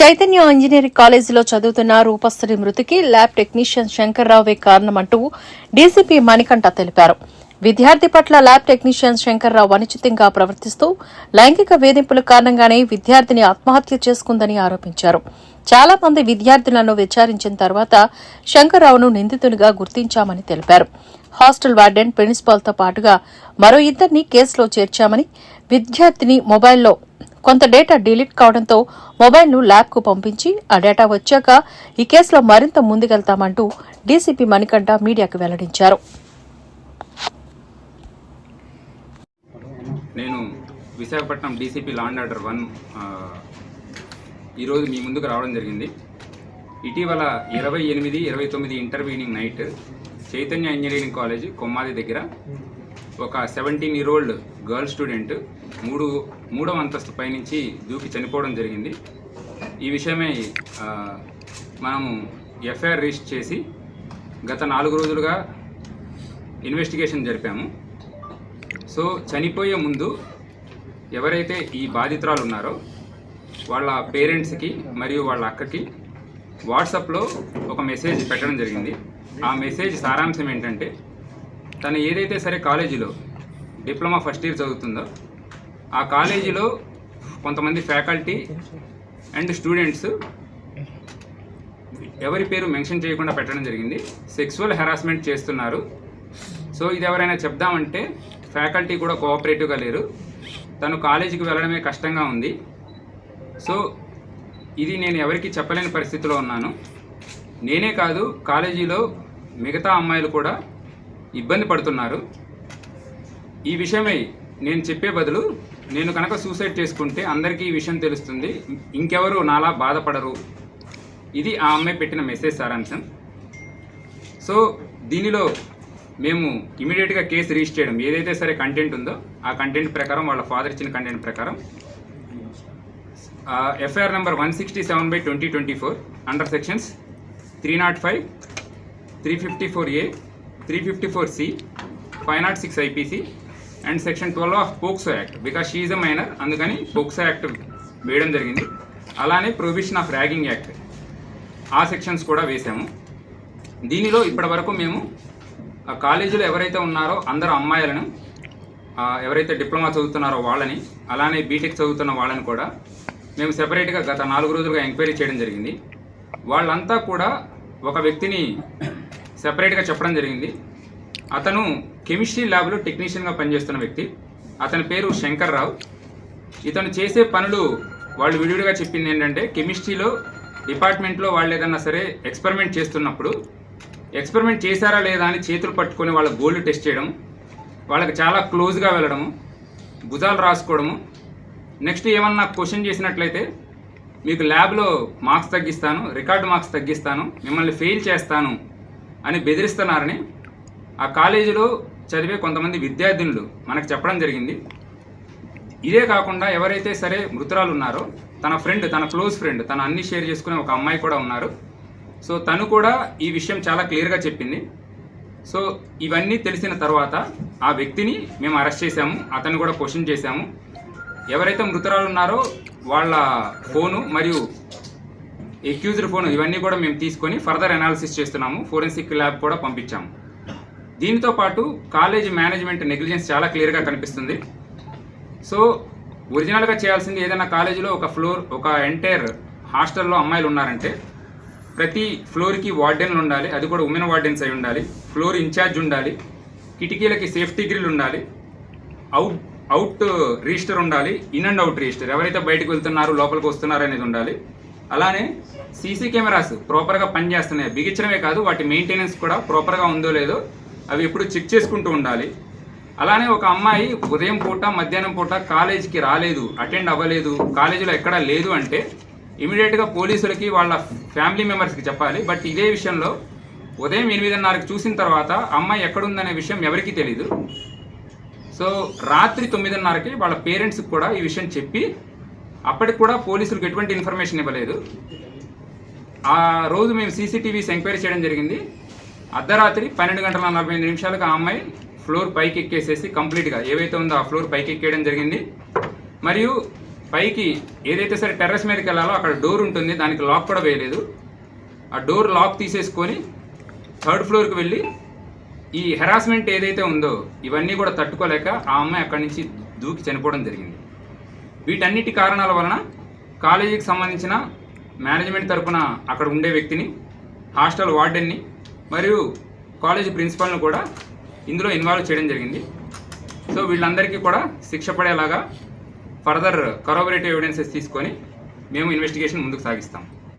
Chaitanya engineering కాలేజీలో చదువుతున్న రూపస్థుడి మృతికి ల్యాబ్ టెక్నీషియన్ శంకర్రావే కారణమంటూ డీసీపీ మణికంఠ తెలిపారు. విద్యార్థి పట్ల ల్యాబ్ టెక్నీషియన్ శంకర్రావు అనుచితంగా ప్రవర్తిస్తూ లైంగిక వేధింపుల కారణంగానే విద్యార్థిని ఆత్మహత్య చేసుకుందని ఆరోపించారు. చాలా మంది విద్యార్థులను విచారించిన తర్వాత శంకర్రావును నిందితునిగా గుర్తించామని తెలిపారు. హాస్టల్ వార్డెన్ ప్రిన్సిపాల్తో పాటుగా మరో ఇద్దరిని కేసులో చేర్చామని విద్యార్థిని మొబైల్లో కొంత డేటా డిలీట్ కావడంతో మొబైల్ను ల్యాబ్కు పంపించి ఆ డేటా వచ్చాక ఈ కేసులో మరింత ముందుకెళ్తామంటూ డీసీపీ మణికంఠ మీడియాకు వెల్లడించారు. నేను Visakhapatnam DCP law and order one ఈరోజు మీ ముందుకు రావడం జరిగింది. ఇటీవల ఇరవై ఎనిమిది ఇరవై తొమ్మిది intervening night Chaitanya engineering college Kommadi దగ్గర ఒక seventeen year old girl student మూడు మూడవ అంతస్తు పైనుంచి దూకి చనిపోవడం జరిగింది. ఈ విషయమై మనము ఎఫ్ఐఆర్ రిజిస్టర్ చేసి గత నాలుగు రోజులుగా ఇన్వెస్టిగేషన్ జరిపాము. సో చనిపోయే ముందు ఎవరైతే ఈ బాధితురాలు ఉన్నారో వాళ్ళ పేరెంట్స్కి మరియు వాళ్ళ అక్కకి వాట్సాప్లో ఒక మెసేజ్ పెట్టడం జరిగింది. ఆ మెసేజ్ సారాంశం ఏంటంటే తను ఏదైతే సరే కాలేజీలో డిప్లొమా ఫస్ట్ ఇయర్ చదువుతుందో ఆ కాలేజీలో కొంతమంది ఫ్యాకల్టీ అండ్ స్టూడెంట్స్ ఎవరి పేరు మెన్షన్ చేయకుండా పెట్టడం జరిగింది. సెక్సువల్ హెరాస్మెంట్ చేస్తున్నారు. సో ఇది ఎవరైనా చెప్దామంటే ఫ్యాకల్టీ కూడా కోఆపరేటివ్గా లేరు. తను కాలేజీకి వెళ్ళడమే కష్టంగా ఉంది. సో ఇది నేను ఎవరికి చెప్పలేని పరిస్థితిలో ఉన్నాను. నేనే కాదు కాలేజీలో మిగతా అమ్మాయిలు కూడా ఇబ్బంది పడుతున్నారు. ఈ విషయమై నేను చెప్పే బదులు నేను కనుక సూసైడ్ చేసుకుంటే అందరికీ ఈ విషయం తెలుస్తుంది. ఇంకెవరు నాలా బాధపడరు. ఇది ఆ అమ్మాయి పెట్టిన మెసేజ్ సారాంశం. సో దీనిలో మేము ఇమీడియట్గా కేసు రిజిస్టర్ చేయడం ఏదైతే సరే కంటెంట్ ఉందో ఆ కంటెంట్ ప్రకారం వాళ్ళ ఫాదర్ ఇచ్చిన కంటెంట్ ప్రకారం FIR number one sixty seven by twenty twenty four under sections three not five three fifty four A three fifty four C five not six IPC and section twelve of POCSO act because she a minor అందుకని POCSO act వేయడం జరిగింది. అలానే provision of ragging act ఆ sections కూడా వేసాము దీనిలో ఇప్పటివరకు మేము ఆ కాలేజీలో ఎవరైతే ఉన్నారో అందరు అమ్మాయిలను ఎవరైతే డిప్లొమా చదువుతున్నారో వాళ్ళని అలానే బీటెక్ చదువుతున్న వాళ్ళని కూడా మేము సెపరేట్గా గత నాలుగు రోజులుగా ఎంక్వైరీ చేయడం జరిగింది. వాళ్ళంతా కూడా ఒక వ్యక్తిని సపరేట్గా చెప్పడం జరిగింది. అతను కెమిస్ట్రీ ల్యాబ్లో టెక్నీషియన్గా పనిచేస్తున్న వ్యక్తి. అతని పేరు శంకర్ రావు. ఇతను చేసే పనులు వాళ్ళు విడివిడిగా చెప్పింది ఏంటంటే కెమిస్ట్రీలో డిపార్ట్మెంట్లో వాళ్ళు ఏదన్నా సరే ఎక్స్పెరిమెంట్ చేస్తున్నప్పుడు ఎక్స్పెరిమెంట్ చేశారా లేదా అని చేతులు పట్టుకొని వాళ్ళ గోల్డ్ టెస్ట్ చేయడం వాళ్ళకి చాలా క్లోజ్గా వెళ్ళడము భుజాలు రాసుకోవడము. నెక్స్ట్ ఏమన్నా క్వశ్చన్ చేసినట్లయితే మీకు ల్యాబ్లో మార్క్స్ తగ్గిస్తాను రికార్డ్ మార్క్స్ తగ్గిస్తాను మిమ్మల్ని ఫెయిల్ చేస్తాను అని బెదిరిస్తున్నారని ఆ కాలేజీలో చదివే కొంతమంది విద్యార్థినులు మనకు చెప్పడం జరిగింది. ఇదే కాకుండా ఎవరైతే సరే మృతురాలు ఉన్నారో తన ఫ్రెండ్ తన క్లోజ్ ఫ్రెండ్ తన అన్ని షేర్ చేసుకునే ఒక అమ్మాయి కూడా ఉన్నారు. సో తను కూడా ఈ విషయం చాలా క్లియర్గా చెప్పింది. సో ఇవన్నీ తెలిసిన తర్వాత ఆ వ్యక్తిని మేము అరెస్ట్ చేశాము. అతన్ని కూడా క్వశ్చన్ చేశాము. ఎవరైతే మృతురాలు ఉన్నారో వాళ్ళ ఫోను మరియు ఎక్యూజ్డ్ ఫోన్ ఇవన్నీ కూడా మేము తీసుకొని ఫర్దర్ అనాలిసిస్ చేస్తున్నాము. ఫోరెన్సిక్ ల్యాబ్ కూడా పంపించాము. దీనితో పాటు కాలేజ్ మేనేజ్మెంట్ నెగ్లిజెన్స్ చాలా క్లియర్గా కనిపిస్తుంది. సో ఒరిజినల్గా చేయాల్సింది ఏదైనా కాలేజీలో ఒక ఫ్లోర్ ఒక ఎంటైర్ హాస్టల్లో అమ్మాయిలు ఉన్నారంటే ప్రతి ఫ్లోర్కి వార్డెన్లు ఉండాలి. అది కూడా ఉమెన్ వార్డెన్స్ అయి ఉండాలి. ఫ్లోర్ ఇన్ఛార్జ్ ఉండాలి. కిటికీలకి సేఫ్టీ గ్రిల్ ఉండాలి. అవుట్ అవుట్ రిజిస్టర్ ఉండాలి. In and out register. ఎవరైతే బయటకు వెళ్తున్నారు లోపలికి వస్తున్నారు అనేది ఉండాలి. అలానే సీసీ కెమెరాస్ ప్రాపర్గా పనిచేస్తున్నాయి. బిగించడమే కాదు వాటి మెయింటెనెన్స్ కూడా ప్రాపర్గా ఉందో లేదో అవి ఎప్పుడు చెక్ చేసుకుంటూ ఉండాలి. అలానే ఒక అమ్మాయి ఉదయం పూట మధ్యాహ్నం పూట కాలేజీకి రాలేదు అటెండ్ అవ్వలేదు కాలేజీలో ఎక్కడా లేదు అంటే ఇమీడియట్గా పోలీసులకి వాళ్ళ ఫ్యామిలీ మెంబర్స్కి చెప్పాలి. బట్ ఇదే విషయంలో ఉదయం ఎనిమిదిన్నరకు చూసిన తర్వాత అమ్మాయి ఎక్కడుందనే విషయం ఎవరికీ తెలీదు. సో రాత్రి తొమ్మిదిన్నరకి వాళ్ళ పేరెంట్స్కి కూడా ఈ విషయం చెప్పి అప్పటికి కూడా పోలీసులకు ఎటువంటి ఇన్ఫర్మేషన్ ఇవ్వలేదు. ఆ రోజు మేము సీసీటీవీస్ ఎంక్వైరీ చేయడం జరిగింది. అర్ధరాత్రి పన్నెండు గంటల నలభై ఐదు నిమిషాలకు ఆ అమ్మాయి ఫ్లోర్ పైకి ఎక్కేసేసి కంప్లీట్గా ఏవైతే ఉందో ఆ ఫ్లోర్ పైకి ఎక్కేయడం జరిగింది. మరియు పైకి ఏదైతే సరే టెర్రస్ మీదకి వెళ్ళాలో అక్కడ డోర్ ఉంటుంది. దానికి లాక్ కూడా వేయలేదు. ఆ డోర్ లాక్ తీసేసుకొని థర్డ్ ఫ్లోర్కి వెళ్ళి ఈ హెరాస్మెంట్ ఏదైతే ఉందో ఇవన్నీ కూడా తట్టుకోలేక ఆ అమ్మాయి అక్కడి నుంచి దూకి చనిపోవడం జరిగింది. వీటన్నిటి కారణాల వలన కాలేజీకి సంబంధించిన మేనేజ్మెంట్ తరపున అక్కడ ఉండే వ్యక్తిని హాస్టల్ వార్డెన్ని మరియు కాలేజీ ప్రిన్సిపల్ను కూడా ఇందులో ఇన్వాల్వ్ చేయడం జరిగింది. సో వీళ్ళందరికీ కూడా శిక్ష పడేలాగా ఫర్దర్ కరోబరేటివ్ ఎవిడెన్సెస్ తీసుకొని మేము ఇన్వెస్టిగేషన్ ముందుకు సాగిస్తాం.